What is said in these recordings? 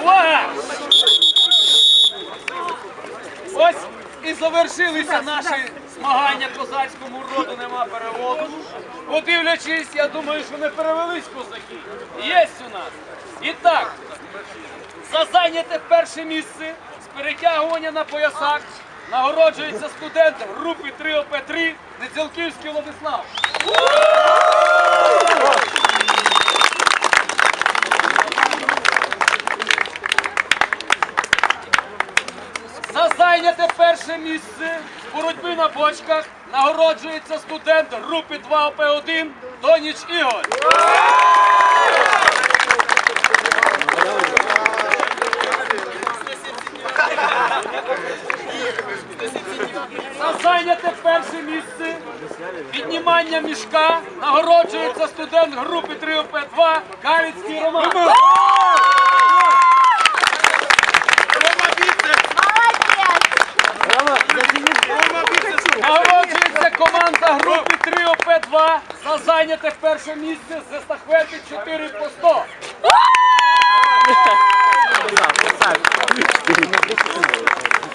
Увага! Ось і завершилися наші змагання козацькому роду нема переводу. Подивлячись, я думаю, що не перевелись козаки. Є у нас. І так, за зайняте перше місце з перетягування на поясах нагороджується студент групи 3 ОП3 Недзілківський Владислав. За зайняте перше місце з боротьби на бочках нагороджується студент групи 2 ОП1 Доніч Ігор. За зайняте перше місце піднімання мішка нагороджується студент групи 3 ОП2 Кавіцький Роман. Нагороджується команда групи 3 ОП2 за зайняте перше місце з естафети 4 по 100.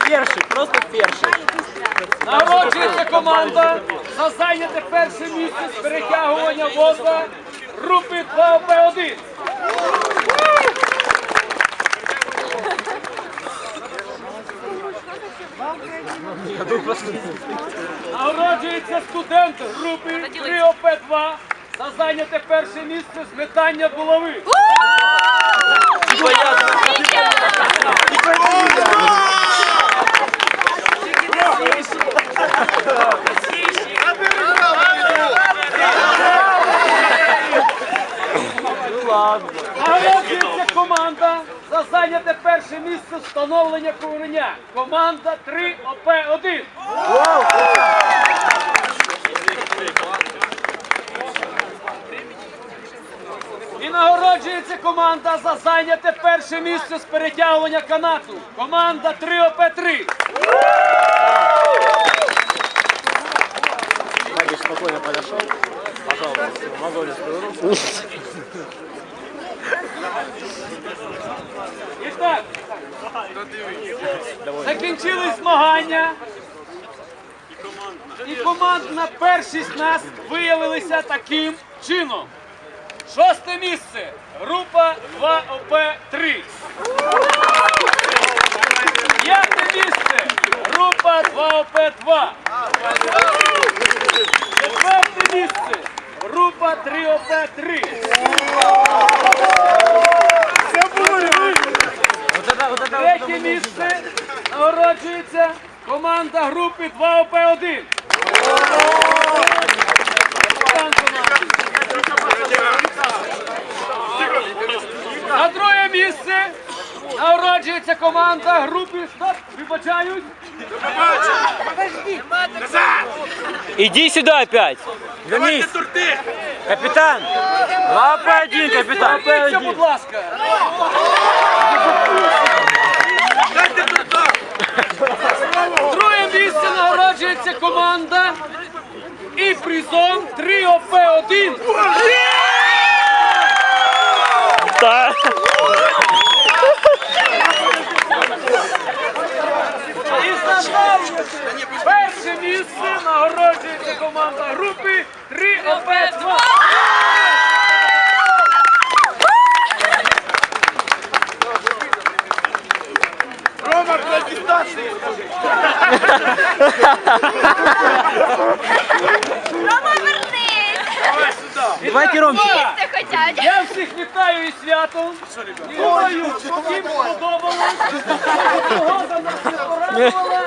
Перший, просто перший. Народжується команда за зайняте перше місце з перетягування воза групи 2 ОП1. Нагороджується студент групи 3 ОП2 за зайняте перше місце з метання булави. Нагороджується команда за зайняте перше місце встановлення кореня. Команда 3 ОП1. І нагороджується команда за зайняте перше місце з перетягування канату. Команда 3 ОП3. Магич спокойно подошел. Пожалуйста, так, закінчились змагання. І командна першість нас виявилися таким чином. Шосте місце. Група 2 ОП3. П'яте місце. Група 2 ОП2. Четверте місце. Група 3 ОП3. Вот это. Третє місце нагороджується команда групи 2 ОП1. На друге місце нагороджується команда групи. Стоп, вибачають. Иди сюда опять. Вернись. Капитан. 2П1, капитан. Подивіться, будь ласка. Друге місце нагороджується команда і призом 3 ОП1. Да. І заставлюється перше місце нагороджується команда групи 3 ОП2. Рома, вернись! Давайте, Ромчик. Їсти хотять. Я всіх вітаю із святом. Думаю, що всім сподобалось. Погода нас не порадувала,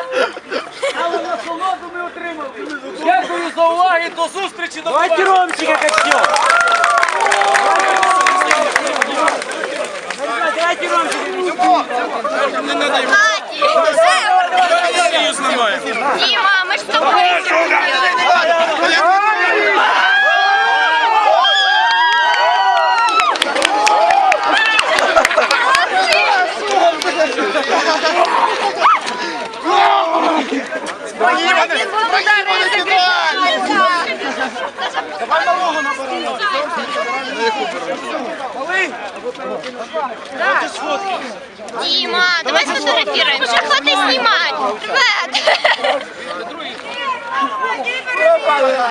але насолоду ми отримали. Дякую за увагу. До зустрічі. До Давайте побачення. Ромчика качнем. Давайте Ромчика. Діма, ми ж з тобою. Да. Дима, давай сфотографируем. Уже хватит снимать. Привет.